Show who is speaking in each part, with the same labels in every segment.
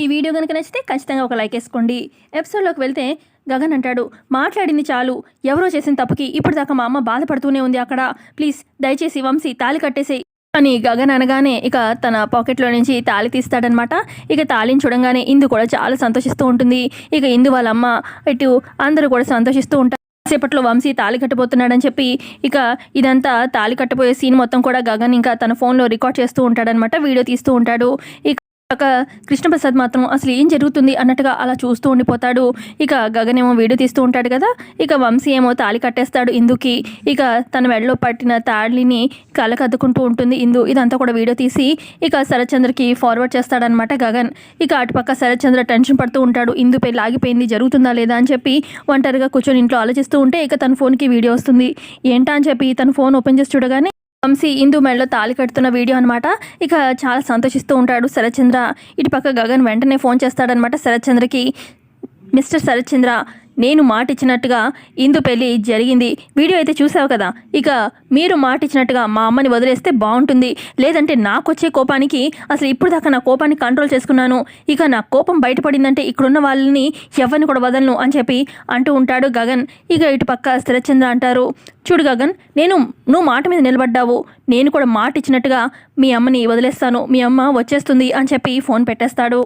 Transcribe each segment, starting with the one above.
Speaker 1: ఈ వీడియో కనుక నచ్చితే ఖచ్చితంగా ఒక లైక్ వేసుకోండి. ఎపిసోడ్లోకి వెళ్తే గగన్ అంటాడు మాట్లాడింది చాలు. ఎవరో చేసిన తప్పుకి ఇప్పుడు దాకా మా అమ్మ బాధపడుతూనే ఉంది అక్కడ. ప్లీజ్ దయచేసి వంశీ తాళి కట్టేసేయి. అని గగన్ అనగానే ఇక తన పాకెట్లో నుంచి తాళి తీస్తాడనమాట. ఇక తాళిని చూడంగానే ఇందు కూడా చాలా సంతోషిస్తూ ఉంటుంది. ఇక ఇందు వాళ్ళ అమ్మ ఇటు అందరూ కూడా సంతోషిస్తూ ఉంటారు. సేపట్లో వంశీ తాళి కట్టబోతున్నాడని చెప్పి ఇక ఇదంతా తాళి కట్టబోయే సీన్ మొత్తం కూడా గగన్ ఇంకా తన ఫోన్లో రికార్డ్ చేస్తూ ఉంటాడనమాట వీడియో తీస్తూ ఉంటాడు. ఇక ఒక కృష్ణప్రసాద్ మాత్రం అసలు ఏం జరుగుతుంది అన్నట్టుగా అలా చూస్తూ ఉండిపోతాడు. ఇక గగన్ ఏమో వీడియో తీస్తూ ఉంటాడు కదా. ఇక వంశీ ఏమో తాళి కట్టేస్తాడు ఇందుకి. ఇక తన మెడలో పట్టిన తాళిని కళ్ళకద్దుకుంటూ ఉంటుంది ఇందు. ఇదంతా కూడా వీడియో తీసి ఇక శరత్చంద్రకి ఫార్వర్డ్ చేస్తాడనమాట గగన్. ఇక అటుపక్క శరత్చంద్ర టెన్షన్ పడుతూ ఉంటాడు. ఇందు లాగిపోయింది జరుగుతుందా లేదా అని చెప్పి ఒంటరిగా కూర్చొని ఇంట్లో ఆలోచిస్తూ ఉంటే ఇక తన ఫోన్కి వీడియో వస్తుంది. ఏంటా అని చెప్పి తన ఫోన్ ఓపెన్ చేసి చూడగానే వంశీ ఇందు మెడలో తాళి కడుతున్న వీడియో అనమాట ఇక చాలా సంతోషిస్తూ ఉంటాడు శరత్చంద్ర. ఇటు పక్క గగన్ వెంటనే ఫోన్ చేస్తాడనమాట శరత్చంద్రకి. మిస్టర్ శరత్చంద్ర నేను మాట ఇచ్చినట్టుగా ఇందు పెళ్ళి జరిగింది. వీడియో అయితే చూసావు కదా? ఇక మీరు మాట ఇచ్చినట్టుగా మా అమ్మని వదిలేస్తే బాగుంటుంది. లేదంటే నాకు వచ్చే కోపానికి అసలు ఇప్పుడు దాకా నా కోపాన్ని కంట్రోల్ చేసుకున్నాను. ఇక నా కోపం బయటపడిందంటే ఇక్కడున్న వాళ్ళని ఎవరిని కూడా వదలను అని చెప్పి అంటూ ఉంటాడు గగన్. ఇక ఇటు పక్క స్థిరచంద్ర అంటారు చూడు గగన్ నేను నువ్వు మాట మీద నిలబడ్డావు. నేను కూడా మాట ఇచ్చినట్టుగా మీ అమ్మని వదిలేస్తాను. మీ అమ్మ వచ్చేస్తుంది అని చెప్పి ఫోన్ పెట్టేస్తాడు.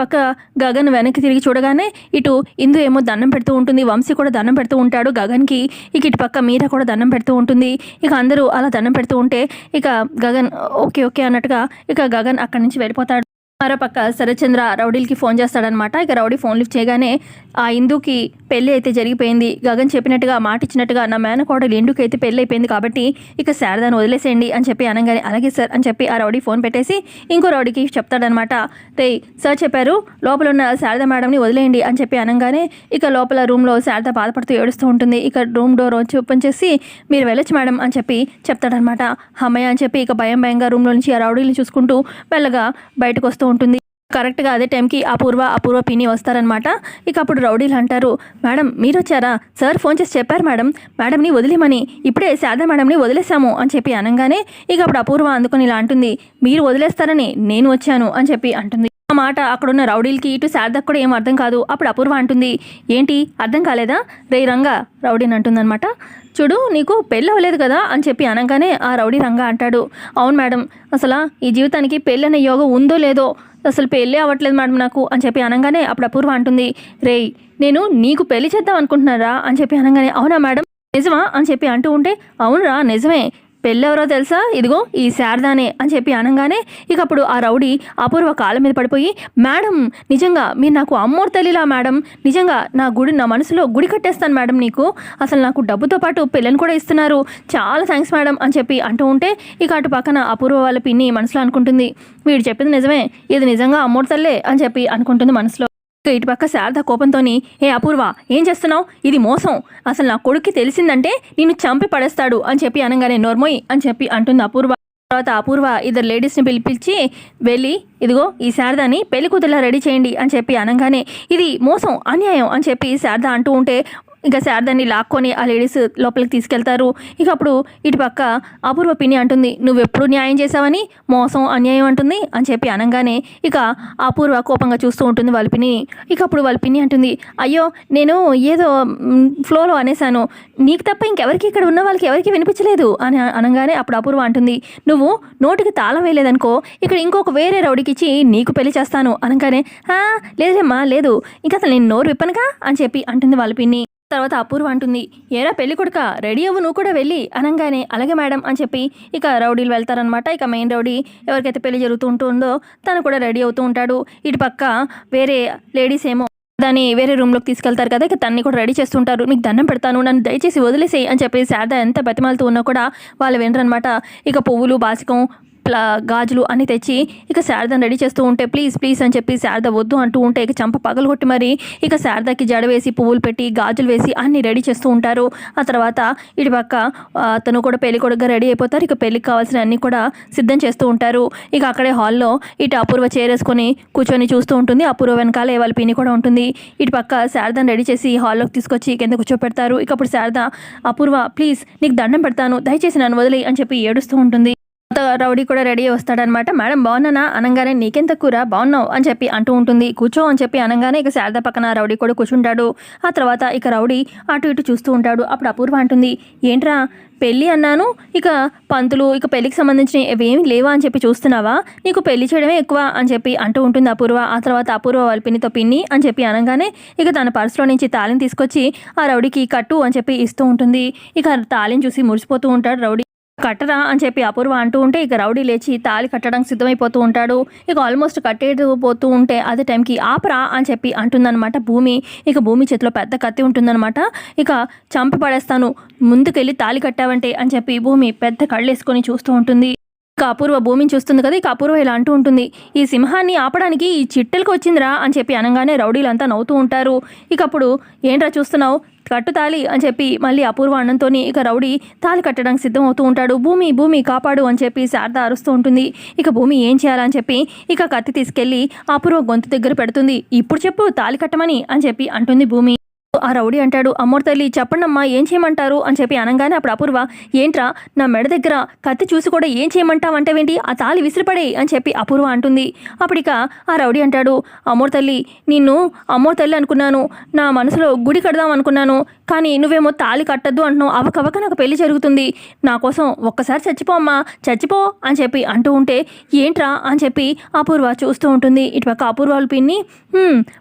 Speaker 1: పక్క గగన్ వెనక్కి తిరిగి చూడగానే ఇటు ఇందు ఏమో దండం పెడుతూ ఉంటుంది వంశీ కూడా దండం పెడుతూ ఉంటాడు. గగన్కి ఇక ఇటు పక్క మీరా కూడా దండం పెడుతూ ఉంటుంది. ఇక అందరూ అలా దండం పెడుతూ ఉంటే ఇక గగన్ ఓకే ఓకే అన్నట్టుగా ఇక గగన్ అక్కడి నుంచి వెళ్ళిపోతాడు. మరో పక్క శరత్చంద్ర రౌడీలకి ఫోన్ చేస్తాడనమాట ఇక రౌడీ ఫోన్ లిఫ్ట్ చేయగానే ఆ ఇందుకి పెళ్ళి అయితే జరిగిపోయింది. గగన్ చెప్పినట్టుగా మాట ఇచ్చినట్టుగా నా మేనకోడలు ఇందుకు అయితే పెళ్ళి అయిపోయింది కాబట్టి ఇక శారదాను వదిలేసేయండి అని చెప్పి అనగానే అలాగే సార్ అని చెప్పి ఆ రౌడీ ఫోన్ పెట్టేసి ఇంకో రౌడీకి చెప్తాడనమాట. రే సార్ చెప్పారు లోపల ఉన్న శారద మేడంని వదిలేయండి అని చెప్పి అనగానే ఇక లోపల రూమ్లో శారద బాధపడుతూ ఏడుస్తూ ఉంటుంది. ఇక రూమ్ డోర్ వచ్చి ఓపెన్ చేసి మీరు వెళ్ళొచ్చు మేడం అని చెప్పి చెప్తాడనమాట. అమ్మయ్య అని చెప్పి ఇక భయం భయంగా రూమ్లో నుంచి ఆ రౌడీని చూసుకుంటూ మెల్లగా బయటకు వస్తూ ఉంటుంది. కరెక్ట్గా అదే టైంకి అపూర్వ అపూర్వ పిన్ని వస్తారనమాట ఇక అప్పుడు రౌడీలు అంటారు మేడం మీరు వచ్చారా? సార్ ఫోన్ చేసి చెప్పారు మేడం. మేడంని వదిలేమని. ఇప్పుడే శారదా మేడంని వదిలేసాము అని చెప్పి అనగానే ఇక అప్పుడు అపూర్వ అందుకొని ఇలా అంటుంది మీరు వదిలేస్తారని నేను వచ్చాను అని చెప్పి అంటుంది. ఆ మాట అక్కడున్న రౌడీలకి ఇటు శారదకు కూడా ఏం అర్థం కాదు. అప్పుడు అపూర్వ అంటుంది ఏంటి? అర్థం కాలేదా? రే రంగా రౌడీని అంటుందన్నమాట. చూడు నీకు పెళ్ళి అవ్వలేదు కదా అని చెప్పి అనగానే ఆ రౌడీ రంగా అంటాడు. అవును మేడం అసలు ఈ జీవితానికి పెళ్ళనే యోగం ఉందో లేదో అసలు పెళ్ళి అవ్వట్లేదు మేడం నాకు అని చెప్పి అనగానే అప్పుడు అపూర్వ అంటుంది. రేయ్ నేను నీకు పెళ్ళి చేద్దాం అనుకుంటున్నారా అని చెప్పి అనగానే అవునా మేడం నిజమా అని చెప్పి అంటూ ఉంటే అవునురా నిజమే. పెళ్ళెవరో తెలుసా? ఇదిగో ఈ శారదానే అని చెప్పి అనగానే ఇక అప్పుడు ఆ రౌడీ అపూర్వ కాళ్ళ మీద పడిపోయి మేడం నిజంగా మీరు నాకు అమ్మోరు తల్లిలా మేడం. నిజంగా నా గుడి నా మనసులో గుడి కట్టేస్తాను మేడం నీకు. అసలు నాకు డబ్బుతో పాటు పిల్లని కూడా ఇస్తున్నారు. చాలా థ్యాంక్స్ మేడం అని చెప్పి అంటూ ఉంటే ఇక అటు పక్కన అపూర్వ వాళ్ళ పిన్ని మనసులో అనుకుంటుంది. వీడు చెప్పింది నిజమే. ఇది నిజంగా అమ్మోరు తల్లే అని చెప్పి అనుకుంటుంది మనసులో. ఇటుపక్క ఇటు పక్క శారద కోపంతోని ఏ అపూర్వ ఏం చేస్తున్నావు? ఇది మోసం. అసలు నా కొడుక్కి తెలిసిందంటే నిన్ను చంపి పడేస్తాడు అని చెప్పి అనగానే నోర్మోయ్ అని చెప్పి అంటుంది అపూర్వ. తర్వాత అపూర్వ ఇద్దరు లేడీస్ని పిలిపించి వెళ్ళి ఇదిగో ఈ శారదాని పెళ్ళి కూతురులా రెడీ చేయండి అని చెప్పి అనగానే ఇది మోసం అన్యాయం అని చెప్పి శారద అంటూ ఉంటే ఇంకా శారదాన్ని లాక్కొని ఆ లేడీస్ లోపలికి తీసుకెళ్తారు. ఇక అప్పుడు ఇటు పక్క అపూర్వ పిన్ని అంటుంది నువ్వు ఎప్పుడు న్యాయం చేసావని మోసం అన్యాయం అంటుంది? అని చెప్పి అనగానే ఇక అపూర్వ కోపంగా చూస్తూ ఉంటుంది వాళ్ళ పిన్ని. ఇక అప్పుడు వాళ్ళ పిన్ని అంటుంది అయ్యో నేను ఏదో ఫ్లోలో అనేసాను నీకు తప్ప ఇంకెవరికి ఇక్కడ ఉన్న వాళ్ళకి ఎవరికి వినిపించలేదు? అని అనగానే అప్పుడు అపూర్వ అంటుంది నువ్వు నోటికి తాళం వేయలేదనుకో ఇక్కడ ఇంకొక వేరే రౌడీకి ఇచ్చి నీకు పెళ్ళి చేస్తాను. అనగానే లేదేమ్మా లేదు. ఇంకా అసలు నేను నోరు విప్పనుగా? అని చెప్పి అంటుంది వాళ్ళ పిన్ని. తర్వాత అపూర్వ అంటుంది ఏరా పెళ్ళి కొడుక రెడీ అవ్వు నువ్వు కూడా వెళ్ళి. అనగానే అలాగే మేడం అని చెప్పి ఇక రౌడీలు వెళ్తారనమాట ఇక మెయిన్ రౌడీ ఎవరికైతే పెళ్ళి జరుగుతూ ఉంటుందో తను కూడా రెడీ అవుతూ ఉంటాడు. ఇటు పక్క వేరే లేడీస్ ఏమో దాన్ని వేరే రూమ్లోకి తీసుకెళ్తారు కదా ఇక తన్ని కూడా రెడీ చేస్తుంటారు. మీకు దండం పెడతాను నన్ను దయచేసి వదిలేసేయి అని చెప్పి శారద ఎంత బతిమాలుతూ ఉన్నా కూడా వాళ్ళు వినరనమాట ఇక పువ్వులు బాసికం ప్లా గాజులు అన్ని తెచ్చి ఇక శారదను రెడీ చేస్తూ ఉంటే ప్లీజ్ ప్లీజ్ అని చెప్పి శారద వద్దు అంటూ ఉంటే ఇక చంప పగలగొట్టి మరి ఇక శారదకి జడ వేసి పువ్వులు పెట్టి గాజులు వేసి అన్ని రెడీ చేస్తూ ఉంటారు. ఆ తర్వాత ఇటు పక్క తను కూడా పెళ్ళి కొడుకుగా రెడీ అయిపోతారు. ఇక పెళ్ళికి కావాల్సిన అన్ని కూడా సిద్ధం చేస్తూ ఉంటారు. ఇక అక్కడే హాల్లో ఇటు అపూర్వ చేరేసుకొని కూర్చొని చూస్తూ ఉంటుంది. అపూర్వ వెనకాల వాళ్ళ పిని కూడా ఉంటుంది. ఇటు పక్క శారదను రెడీ చేసి హాల్లోకి తీసుకొచ్చి కింద కూర్చోపెడతారు. ఇక అప్పుడు శారద అపూర్వ ప్లీజ్ నీకు దండం పెడతాను. దయచేసి నన్ను వదిలి అని చెప్పి ఏడుస్తూ ఉంటుంది. రౌడీ కూడా రెడీ వస్తాడనమాట. మేడం బాగున్నానా? అనగానే నీకెంత కూర? బాగున్నావు? అని చెప్పి అంటూ ఉంటుంది. కూర్చో అని చెప్పి అనగానే ఇక శారద పక్కన రౌడీ కూడా కూర్చుంటాడు. ఆ తర్వాత ఇక రౌడీ అటు ఇటు చూస్తూ ఉంటాడు. అప్పుడు అపూర్వ అంటుంది ఏంట్రా పెళ్ళి అన్నాను? ఇక పంతులు ఇక పెళ్ళికి సంబంధించిన ఏమీ లేవా అని చెప్పి చూస్తున్నావా? నీకు పెళ్ళి చేయడమే ఎక్కువ అని చెప్పి అంటూ ఉంటుంది అపూర్వ. ఆ తర్వాత అపూర్వ వాళ్ళ పిన్నితో పిన్ని అని చెప్పి అనగానే ఇక తన పర్సులో నుంచి తాళిని తీసుకొచ్చి ఆ రౌడీకి కట్టు అని చెప్పి ఇస్తూ ఉంటుంది. ఇక తాళిని చూసి మురిసిపోతూ ఉంటాడు రౌడీ. కట్టరా అని చెప్పి అపూర్వ అంటూ ఉంటే ఇక రౌడీ లేచి తాళి కట్టడానికి సిద్ధమైపోతూ ఉంటాడు. ఇక ఆల్మోస్ట్ కట్టేపోతూ ఉంటే అదే టైంకి ఆపరా అని చెప్పి అంటుందన్నమాట భూమి. ఇక భూమి చేతిలో పెద్ద కత్తి ఉంటుందన్నమాట. ఇక చంపి పడేస్తాను. ముందుకెళ్ళి తాళి కట్టావంటే అని చెప్పి భూమి పెద్ద కళ్ళేసుకొని చూస్తూ ఉంటుంది. ఇక అపూర్వ భూమిని చూస్తుంది కదా ఇక అపూర్వ ఇలా అంటూ ఉంటుంది. ఈ సింహాన్ని ఆపడానికి ఈ చిట్టెలకు వచ్చిందిరా అని చెప్పి అనగానే రౌడీలంతా నవ్వుతూ ఉంటారు. ఇక అప్పుడు ఏంట్రా చూస్తున్నావు? కట్టు తాలి అని చెప్పి మళ్ళీ అపూర్వ అన్నంతోని ఇక రౌడీ తాలి కట్టడానికి సిద్ధం అవుతూ ఉంటాడు. భూమి భూమి కాపాడు అని చెప్పి శారద అరుస్తూ ఉంటుంది. ఇక భూమి ఏం చేయాలని చెప్పి ఇక కత్తి తీసుకెళ్ళి అపూర్వ గొంతు దగ్గర పెడుతుంది. ఇప్పుడు చెప్పు తాలి కట్టమని అని చెప్పి అంటుంది భూమి. ఆ రౌడీ అంటాడు అమ్మోరు తల్లి చెప్పండమ్మా ఏం చేయమంటారు? అని చెప్పి అనగానే అప్పుడు అపూర్వ ఏంట్రా నా మెడ దగ్గర కత్తి చూసి కూడా ఏం చేయమంటావు అంటేవేంటి ఆ తాలి విసిరిపడే అని చెప్పి అపూర్వ అంటుంది. అప్పటిక ఆ రౌడీ అంటాడు అమ్మోరు తల్లి నిన్ను అమ్మోరు తల్లి అనుకున్నాను. నా మనసులో గుడి కడదాం అనుకున్నాను. కానీ నువ్వేమో తాలి కట్టద్దు అంటున్నావు. అవకవక నాకు పెళ్ళి జరుగుతుంది. నా కోసం ఒక్కసారి చచ్చిపో అమ్మా చచ్చిపో అని చెప్పి అంటూ ఉంటే ఏంట్రా? అని చెప్పి అపూర్వ చూస్తూ ఉంటుంది. ఇటుపక్క అపూర్వాలు పిన్ని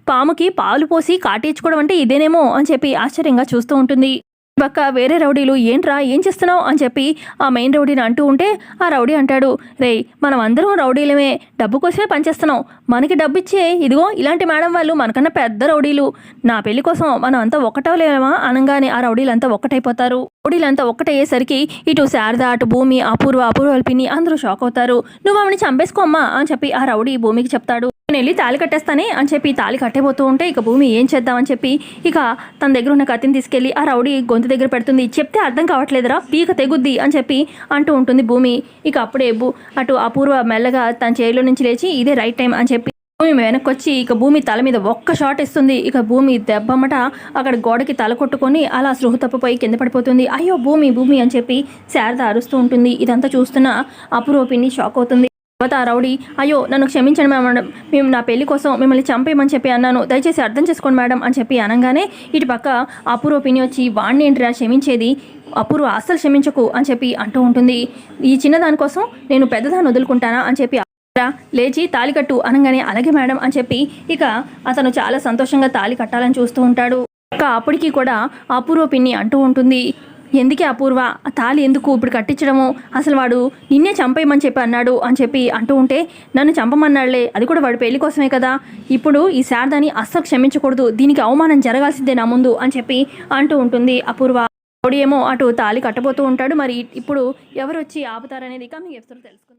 Speaker 1: పాముకి పాలు పోసి కాటేచ్చుకోవడం అంటే ఇదేనేమో అని చెప్పి ఆశ్చర్యంగా చూస్తూ ఉంటుంది. పక్క వేరే రౌడీలు ఏంట్రా? ఏం చేస్తున్నావు? అని చెప్పి ఆ మెయిన్ రౌడీని అంటూ ఉంటే ఆ రౌడీ అంటాడు రే మనం అందరం రౌడీలమే. డబ్బు కోసమే పనిచేస్తున్నాం మనకి డబ్బు ఇచ్చే ఇదిగో ఇలాంటి మేడం వాళ్ళు మనకన్నా పెద్ద రౌడీలు. నా పెళ్ళి కోసం మనం అంతా ఒకటవలేమా అనగానే ఆ రౌడీలంతా ఒక్కటైపోతారు. రౌడీలంతా ఒక్కటయ్యేసరికి ఇటు శారద అటు భూమి అపూర్వ అపూర్వల్పిని అందరూ షాక్ అవుతారు నువ్వు ఆమెను చంపేసుకోమ్మా అని చెప్పి ఆ రౌడీ భూమికి చెప్తాడు. నేను వెళ్ళి తాళి కట్టేస్తానే అని చెప్పి తాళి కట్టేపోతూ ఉంటే ఇక భూమి ఏం చేద్దామని చెప్పి ఇక తన దగ్గర ఉన్న కత్తిని తీసుకెళ్ళి ఆ రౌడీ గొంతు దగ్గర పెడుతుంది. చెప్తే అర్థం కావట్లేదురా పీక తెగుద్ది అని చెప్పి అంటూ ఉంటుంది భూమి. ఇక అప్పుడే భూ అటు అపూర్వ మెల్లగా తన చేతిలో నుంచి లేచి ఇదే రైట్ టైం అని చెప్పి భూమి వెనక్కి వచ్చి ఇక భూమి తల మీద ఒక్క షాట్ ఇస్తుంది. ఇక భూమి దెబ్బమట అక్కడ గోడకి తల కొట్టుకొని అలా సృహ తప్పపోయి కింద పడిపోతుంది. అయ్యో భూమి భూమి అని చెప్పి శారద అరుస్తూ ఉంటుంది. ఇదంతా చూస్తున్న అపూర్వ పిన్ని షాక్ అవుతుంది. తర్వాత ఆ రౌడీ అయ్యో నన్ను క్షమించండి మేడం మేము నా పెళ్ళి కోసం మిమ్మల్ని చంపేయమని చెప్పి అన్నాను. దయచేసి అర్థం చేసుకోండి మేడం అని చెప్పి అనగానే ఇటు పక్క అపూర్వ పిని వచ్చి వాణ్ణి ఏంటిరా క్షమించేది? అపూర్వ అస్సలు క్షమించకు అని చెప్పి అంటూ ఉంటుంది. ఈ చిన్నదానికోసం నేను పెద్దదాన్ని వదులుకుంటానా? అని చెప్పి లేచి తాలి కట్టు అనగానే అలాగే మేడం అని చెప్పి ఇక అతను చాలా సంతోషంగా తాలి కట్టాలని చూస్తూ ఉంటాడు. ఇక అప్పటికి కూడా అపూర్వ పిన్ని అంటూ ఉంటుంది. ఎందుకే అపూర్వ? తాళి తాలి ఎందుకు ఇప్పుడు కట్టించడము? అసలు వాడు నిన్నే చంపేయమని చెప్పి అన్నాడు అని చెప్పి అంటూ ఉంటే నన్ను చంపమన్నాడులే అది కూడా వాడు పెళ్ళి కోసమే కదా. ఇప్పుడు ఈ శారదాని అస్సలు క్షమించకూడదు దీనికి అవమానం జరగాల్సిందే నా ముందు అని చెప్పి అంటూ ఉంటుంది అపూర్వ. ఏమో అటు తాలి కట్టబోతూ ఉంటాడు మరి ఇప్పుడు ఎవరు వచ్చి ఆపుతారనేది ఇక మీకు ఎప్పుడు తెలుసుకుందాం.